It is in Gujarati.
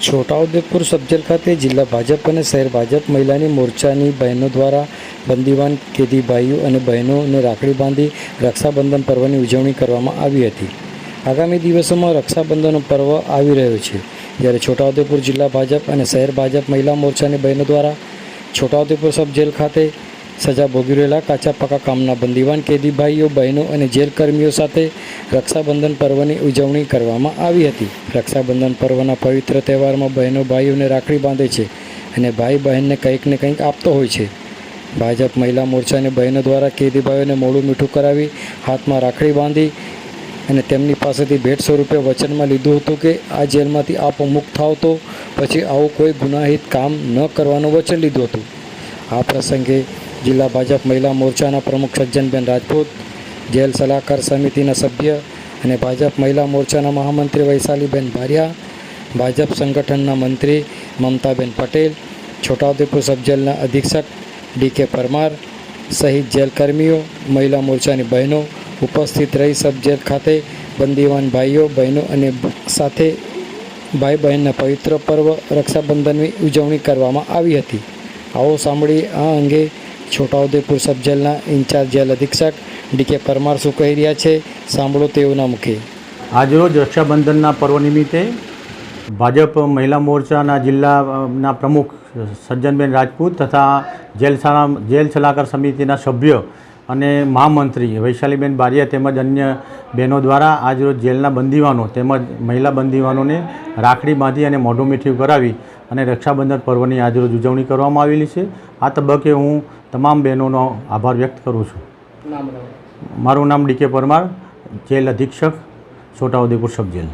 છોટાઉદેપુર સબજેલ ખાતે જિલ્લા ભાજપ અને શહેર ભાજપ મહિલાની મોરચાની બહેનો દ્વારા બંદીવાન કેદી ભાઈઓ અને બહેનોને રાખડી બાંધી રક્ષાબંધન પર્વની ઉજવણી કરવામાં આવી હતી. આગામી દિવસોમાં રક્ષાબંધનનો પર્વ આવી રહ્યો છે. જ્યારે છોટાઉદેપુર જિલ્લા ભાજપ અને શહેર ભાજપ મહિલા મોરચાની બહેનો દ્વારા છોટાઉદેપુર સબજેલ ખાતે સજા ભોગવી રહેલા કાચા પાકા કામના બંદીવાન કેદીભાઈઓ, બહેનો અને જેલ કર્મીઓ સાથે રક્ષાબંધન પર્વની ઉજવણી કરવામાં આવી હતી. રક્ષાબંધન પર્વના પવિત્ર તહેવારમાં બહેનો ભાઈઓને રાખડી બાંધે છે અને ભાઈ બહેનને કંઈક ને કંઈક આપતો હોય છે. ભાજપ મહિલા મોરચાને બહેનો દ્વારા કેદીભાઈઓને મોડું મીઠું કરાવી હાથમાં રાખડી બાંધી અને તેમની પાસેથી ભેટ સ્વરૂપે વચનમાં લીધું હતું કે, આ જેલમાંથી આપ મુક્ત થાવ તો પછી આવું કોઈ ગુનાહિત કામ ન કરવાનું વચન લીધું હતું. આ પ્રસંગે જિલ્લા ભાજપ મહિલા મોરચાના પ્રમુખ સજ્જનબેન રાજપૂત, જેલ સલાહકાર સમિતિના સભ્ય અને ભાજપ મહિલા મોરચાના મહામંત્રી વૈશાલીબેન ભારિયા, ભાજપ સંગઠનના મંત્રી મમતાબેન પટેલ, છોટાઉદેપુર સબજેલના અધિક્ષક ડી કે પરમાર, સહિત જેલકર્મીઓ, મહિલા મોરચાની બહેનો ઉપસ્થિત રહી સબજેલ ખાતે બંદીવાન ભાઈઓ, બહેનો અને સાથે ભાઈ બહેનના પવિત્ર પર્વ રક્ષાબંધનની ઉજવણી કરવામાં આવી હતી. આવો સાંભળી આ અંગે છોટાઉદેપુર સબજેલના ઇન્ચાર્જ જેલ અધિક્ષક ડીકે પરમાર શું કહી રહ્યા છે, સાંભળો તેઓના મુખે. આજરોજ રક્ષાબંધનના પર્વ નિમિત્તે ભાજપ મહિલા મોરચાના જિલ્લાના પ્રમુખ સજ્જનબેન રાજપૂત તથા જેલ સલા- જેલ સલાહકાર સમિતિના સભ્ય અને મહામંત્રી વૈશાલીબેન બારિયા તેમજ અન્ય બહેનો દ્વારા આજરોજ જેલના બંદીવાનો તેમજ મહિલા બંદીવાનોને રાખડી બાંધી અને મોઢું મીઠું કરાવી અને રક્ષાબંધન પર્વની આજરોજ ઉજવણી કરવામાં આવેલી છે. આ તબક્કે હું તમામ બહેનોનો આભાર વ્યક્ત કરું છું. મારું નામ ડી કે પરમાર જેલ અધિક્ષક છોટાઉદેપુર સબ જેલ.